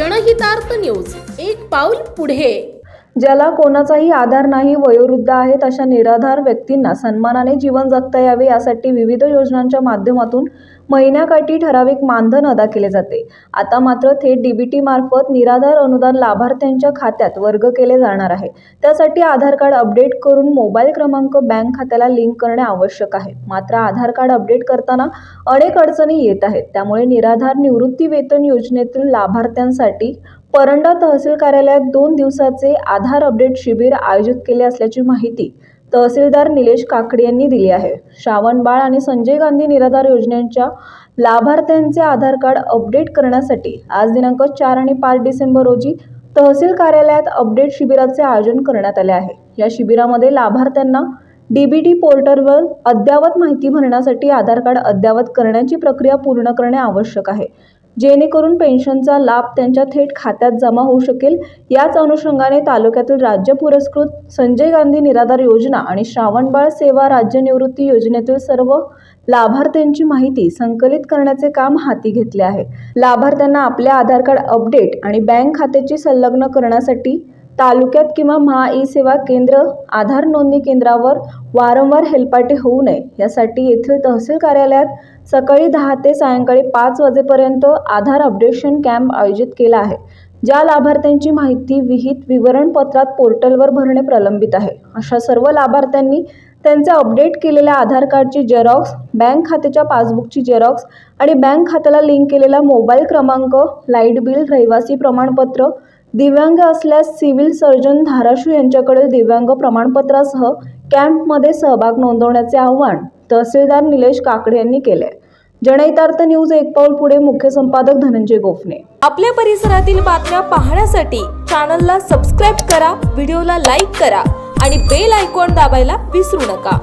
जनहितार्थ news. एक पाऊल पुढे. ज्याला कोणाचाही आधार नाही वयोवृद्ध आहेत अशा निराधार व्यक्तींना सन्मानाने जीवन जगता यावे यासाठी विविध योजनांच्या माध्यमातून महिन्याकाठी ठराविक मानधन अदा केले जाते. आता मात्र थेट डीबीटी मार्फत निराधार अनुदान लाभार्थ्यांच्या खात्यात वर्ग केले जाणार आहे. त्यासाठी आधार कार्ड अपडेट करून मोबाईल क्रमांक बँक खात्याला लिंक करणे आवश्यक आहे. मात्र आधार कार्ड अपडेट करताना अनेक अडचणी येत आहेत. त्यामुळे निराधार निवृत्ती वेतन योजनेतील लाभार्थ्यांसाठी परंडा तहसील कार्यालयात दोन दिवसाचे आधार अपडेट शिबिर आयोजित केले असल्याची माहिती तहसीलदार निलेश काकडे यांनी दिली आहे. श्रावण बाळ आणि संजय गांधी निराधार योजनेच्या लाभार्थ्यांचे आधार कार्ड अपडेट करण्यासाठी आज दिनांक चार आणि पाच डिसेंबर रोजी तहसील कार्यालयात अपडेट शिबिराचे आयोजन करण्यात आले आहे. या शिबिरामध्ये लाभार्थ्यांना डीबीटी पोर्टलवर अद्ययावत माहिती भरण्यासाठी आधार कार्ड अद्ययावत करण्याची प्रक्रिया पूर्ण करणे आवश्यक आहे. जेणेकरून पेन्शनचा लाभ त्यांच्या थेट खात्यात जमा होऊ शकेल. याच अनुषंगाने तालुक्यातील राज्य पुरस्कृत संजय गांधी निराधार योजना आणि श्रावणबाळ सेवा राज्य निवृत्ती योजनेतील सर्व लाभार्थ्यांची माहिती संकलित करण्याचे काम हाती घेतले आहे. लाभार्थ्यांना आपले आधार कार्ड अपडेट आणि बँक खात्याची संलग्न करण्यासाठी तालुक्यात किंवा महा ई सेवा केंद्र आधार नोंदणी केंद्रावर वारंवार हेलपाटे होऊ नये. यासाठी येथील तहसील कार्यालयात सकाळी दहा ते सायंकाळी पाच वाजेपर्यंत आधार अपडेशन कॅम्प आयोजित केला आहे. ज्या लाभार्थ्यांची माहिती विहित विवरणपत्रात पोर्टलवर भरणे प्रलंबित आहे. अशा सर्व लाभार्थ्यांनी त्यांचे अपडेट केलेल्या आधार कार्डची झेरॉक्स बँक खात्याच्या पासबुकची झेरॉक्स आणि बँक खात्याला लिंक केलेला मोबाईल क्रमांक लाइट बिल रहिवासी प्रमाणपत्र दिव्यांग असल्यास सिव्हिल सर्जन धाराशिव यांच्याकडे दिव्यांग प्रमाणपत्रासह कॅम्पमध्ये सहभाग नोंदवण्याचे आवाहन तहसीलदार निलेश काकडे यांनी केले. जनहितार्थ न्यूज एक पाऊल पुढे मुख्य संपादक धनंजय गोफणे. आपल्या परिसरातील बातम्या पाहण्यासाठी चॅनलला सबस्क्राईब करा व्हिडिओला लाईक करा आणि बेल आयकॉन दाबायला विसरू नका.